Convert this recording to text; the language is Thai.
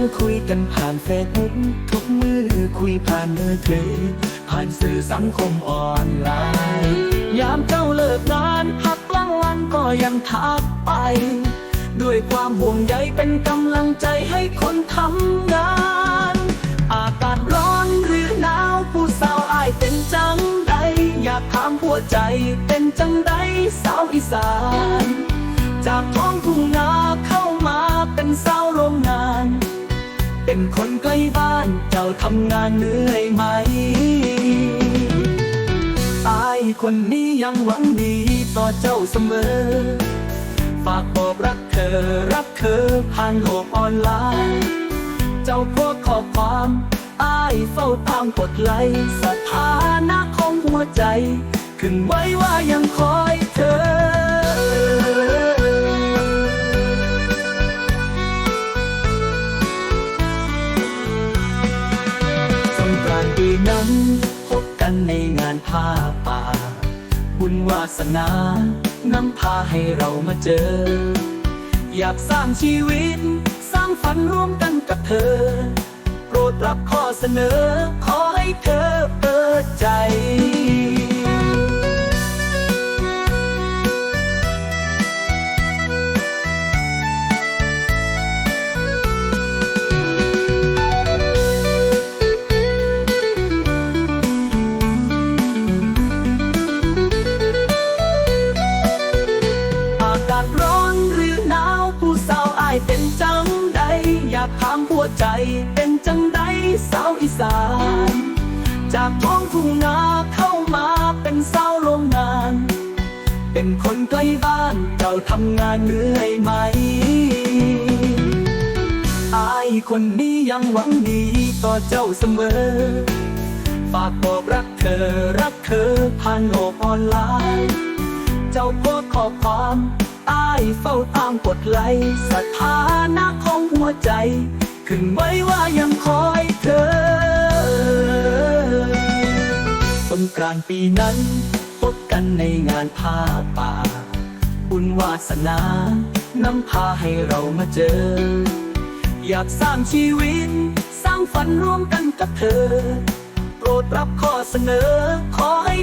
นั่งคุยกันผ่านเฟซบุ๊กทุกมือคุยผ่านมือถือ ผ่านสื่อสังคมออนไลน์ ยามเจ้าเลิกงานพักกลางวันก็ยังทักไป ด้วยความห่วงใยเป็นกำลังใจให้คนทำงาน อากาศร้อนหรือหนาวผู้สาวอายเป็นจังใด อยากถามหัวใจเป็นจังใดสาวอีสาน จากท้องทุ่งนาเข้ามา เป็นคนใกล้บ้านเจ้าทำงานเหนื่อยไหมอายคนนี้ยังหวังดีต่อเจ้าเสมอ ฝากบอกรักเธอรักเธอผ่านโลกออนไลน์ เจ้าโพสต์ข้อความอายเฝ้าตามกดไลค์สถานะของหัวใจ ขึ้นไว้ว่ายังคอย ญวาสนานำพาให้เรามาเจอ อยากสร้างชีวิต สร้างฝันร่วมกันกับเธอ โปรดรับข้อเสนอ ขอให้เธอเปิดใจ ใจเป็นจังใดสาวอีสาน จากท้องทุ่งนาเข้ามาเป็นสาวโรงงาน เป็นคนใกล้บ้านเจ้าทำงานเหนื่อยไหมอายคนนี้ยังหวังดีต่อเจ้าเสมอ ฝากบอกรักเธอรักเธอผ่านโลกออนไลน์ เจ้าโพสขอความใต้เฝ้าตามกดไลค์สถานะของหัวใจ ขึ้นไว้ว่ายังคอยเธอสงกรานปีนั้นพบกันในงานผ้าป่า บุญวาสนานำพาให้เรามาเจอ อยากสร้างชีวิต สร้างฝันร่วมกันกับเธอ โปรดรับข้อเสนอขอให้